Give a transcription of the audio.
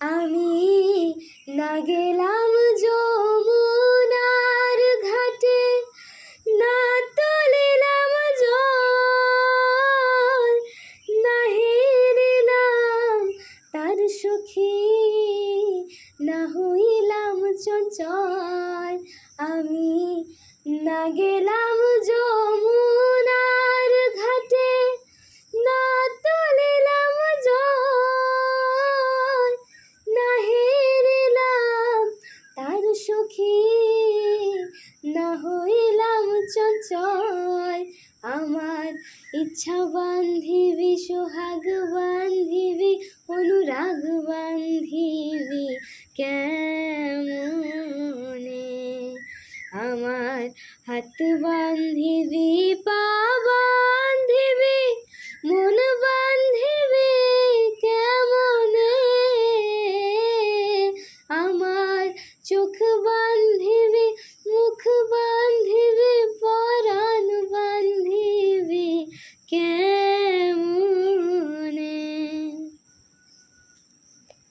আমি না গেলাম যমুনার ঘাটে, না তুলিলাম জল, না হেরিলাম তার সুখী, না হইলাম চঞ্চল। আমি না গেলাম চঞ্চল আমার ইচ্ছা বান্ধিবি, সোহাগ বান্ধিবি, অনুরাগ বান্ধিবি, কেমনে? আমার হাত বান্ধিবি, পা বান্ধিবি, মন বান্ধিবি, কেমনে? আমার চোখ বান্ধিবি